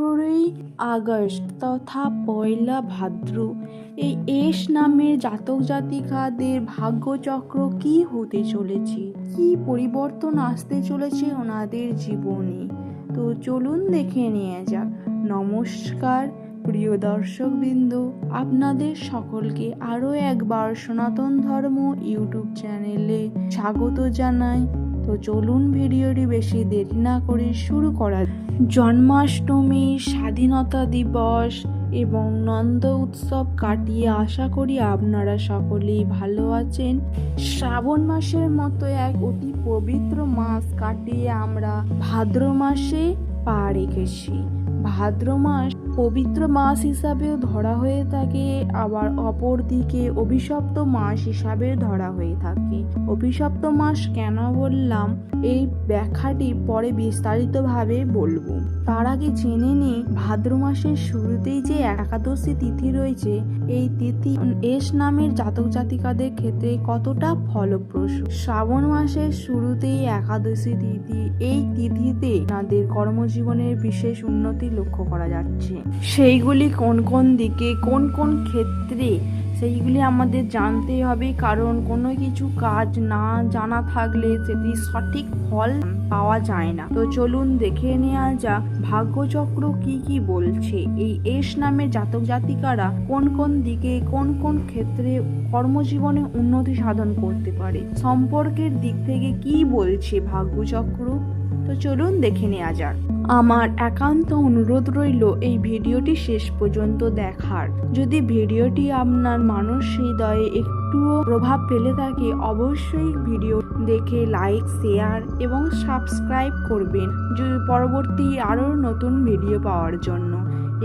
আঠেরোই আগস্ট তথা পয়লা ভাদ্র। এই এস নামের জাতক জাতিকাদের ভাগ্যচক্র কি হতে চলেছে? কি পরিবর্তন আসতে চলেছে ওনাদের জীবনে? তো চলুন দেখে নিয়ে যাক। নমস্কার, প্রিয় দর্শকবৃন্দ। আপনাদের সকলকে আরও একবার সনাতন ধর্ম ইউটিউব চ্যানেলে স্বাগত জানাই। তো চলুন ভিডিওটি বেশি দেরি না করে শুরু করা জন্মাষ্টমী, স্বাধীনতা দিবস এবং নন্দ উৎসব কাটিয়ে আশা করি আপনারা সকলেই ভালো আছেন। শ্রাবণ মাসের মতো এক অতি পবিত্র মাস কাটিয়ে আমরা ভাদ্র মাসে পা রেখেছি। ভাদ্র মাস পবিত্র মাস হিসাবেও ধরা হয়ে থাকে, আবার অপরদিকে অভিশপ্ত মাস হিসাবে ধরা হয়ে থাকে। অভিশপ্ত মাস কেন বললাম? এই ব্যাখ্যাটি পরে বিস্তারিতভাবে বলব। তার আগে জেনে নিই, ভাদ্র মাসের শুরুতেই যে একাদশী তিথি রয়েছে, এই তিথি এস নামের জাতক জাতিকাদের ক্ষেত্রে কতটা ফলপ্রসূ? শ্রাবণ মাসের শুরুতেই একাদশী তিথি, এই তিথিতে তাদের কর্মজীবনের বিশেষ উন্নতি লক্ষ্য করা যাচ্ছে। সেইগুলি কোন কোন দিকে, কোন কোন ক্ষেত্রে, সেইগুলি আমাদের জানতে হবে। কারণ কোনো কিছু কাজ না জানা থাকলে সেটি সঠিক ফল পাওয়া যায় না। তো চলুন দেখে নেওয়া যাক, ভাগ্যচক্র কি কি বলছে? এই এস নামের জাতক জাতিকারা কোন কোন দিকে, কোন কোন ক্ষেত্রে কর্মজীবনে উন্নতি সাধন করতে পারে? সম্পর্কের দিক থেকে কি বলছে ভাগ্যচক্র? তো চলুন দেখে নেওয়া যাক। আমার একান্ত অনুরোধ রইল এই ভিডিওটি শেষ পর্যন্ত দেখার। যদি ভিডিওটি আপনার মানুষ হৃদয়ে একটুও প্রভাব ফেলে থাকে, অবশ্যই ভিডিও দেখে লাইক, শেয়ার এবং সাবস্ক্রাইব করবেন। পরবর্তী আরও নতুন ভিডিও পাওয়ার জন্য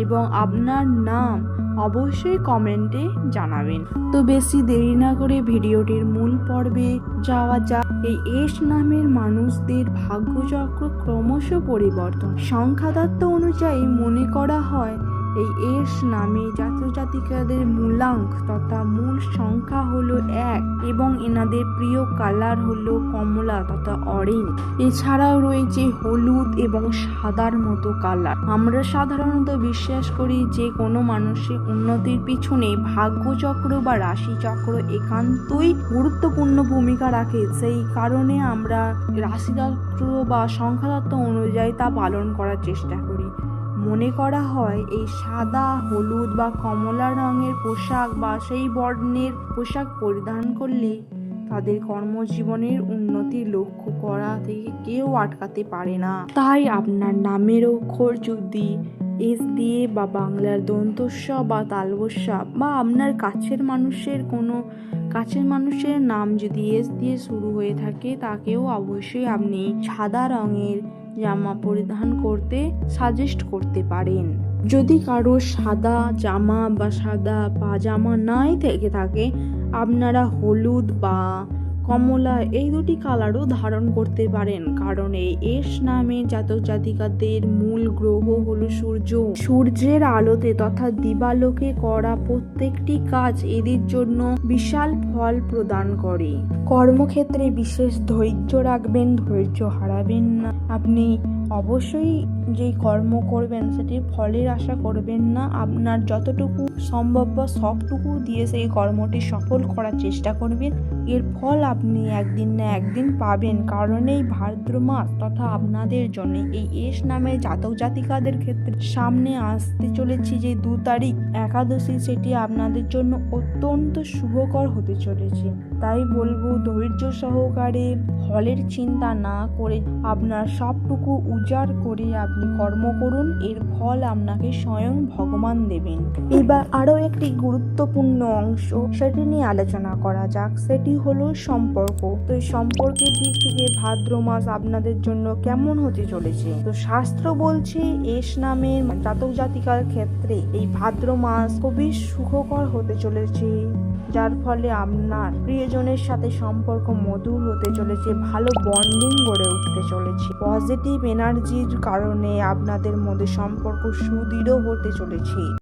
এবং আপনার নাম অবশ্যই কমেন্টে জানাবেন। তো বেশি দেরি না করে ভিডিওটির মূল পর্বে যাওয়া যাক। এই এস নামের মানুষদের ভাগ্যচক্র ক্রমশ পরিবর্তন। সংখ্যাতত্ত্ব অনুযায়ী মনে করা হয় এই এস নামে জাতক জাতিকাদের মূলাঙ্ক তথা মূল সংখ্যা হলো এক এবং এনাদের প্রিয় কালার হলো কমলা তথা অরেঞ্জ এছাড়াও রয়েছে হলুদ এবং সাদার মতো কালার। আমরা সাধারণত বিশ্বাস করি যে কোনো মানুষের উন্নতির পিছনে ভাগ্যচক্র বা রাশিচক্র একান্তই গুরুত্বপূর্ণ ভূমিকা রাখে। সেই কারণে আমরা রাশিচক্র বা সংখ্যাতত্ত্ব অনুযায়ী তা পালন করার চেষ্টা করি। মনে করা হয়, এই সাদা, হলুদ বা কমলা রঙের পোশাক বা সেই বর্ণের পোশাক পরিধান করলে তাদের কর্মজীবনের উন্নতি লক্ষ্য করা থেকে কেউ আটকাতে পারে না। তাই আপনার নামের অক্ষর যদি এস দিয়ে বা বাংলার দন্তস্ব বা তালবস্য বা আপনার কাছের মানুষের কোনো, কাছের মানুষের নাম যদি এস দিয়ে শুরু হয়ে থাকে, তাকেও অবশ্যই আপনি সাদা রঙের জামা পরিধান করতে সাজেস্ট করতে পারেন। যদি কারও সাদা জামা বা সাদা পাজামা নাই থেকে থাকে, আপনারা হলুদ বা কমলা এই দুটি কালারও ধারণ করতে পারেন, কারণ এই এস নামে জাতক জাতিকাদের মূল গ্রহ হল সূর্য। সূর্যের আলোতে তথা দিবালোকে করা প্রত্যেকটি কাজ এদের জন্য বিশাল ফল প্রদান করে। কর্মক্ষেত্রে বিশেষ ধৈর্য রাখবেন, ধৈর্য হারাবেন না। আপনি অবশ্যই যেই কর্ম করবেন, সেটির ফলের আশা করবেন না। আপনার যতটুকু সম্ভব বা সবটুকু দিয়ে সেই কর্মটি সফল করার চেষ্টা করবেন। এর ফল আপনি একদিন না একদিন পাবেন। কারণ এই ভাদ্র মাস তথা আপনাদের জন্য এই এস নামে জাতক জাতিকাদের ক্ষেত্রে সামনে আসতে চলেছে যে দু তারিখ একাদশী, সেটি আপনাদের জন্য অত্যন্ত শুভকর হতে চলেছে। তাই বলব ধৈর্য সহকারে ফলের চিন্তা না করে আপনার সবটুকু উজাড় করে আপনি কর্ম করুন, এর ফল আপনাকে স্বয়ং ভগবান দেবেন। এবার আরও একটি গুরুত্বপূর্ণ অংশ, সেটি নিয়ে আলোচনা করা যাক। সেটি হলো সম্পর্ক। তো এই সম্পর্কের দিক থেকে ভাদ্র মাস আপনাদের জন্য কেমন হতে চলেছে? তো শাস্ত্র বলছে, এস নামের জাতক জাতিকার ক্ষেত্রে এই ভাদ্র মাস খুবই সুখকর হতে চলেছে। যার ফলে আপনার প্রিয়জনের সাথে সম্পর্ক মধুর হতে চলেছে, ভালো বন্ডিং গড়ে উঠতে চলেছে। পজিটিভ এনার্জির কারণে আপনাদের মধ্যে সম্পর্ক সুদৃঢ় হতে চলেছে।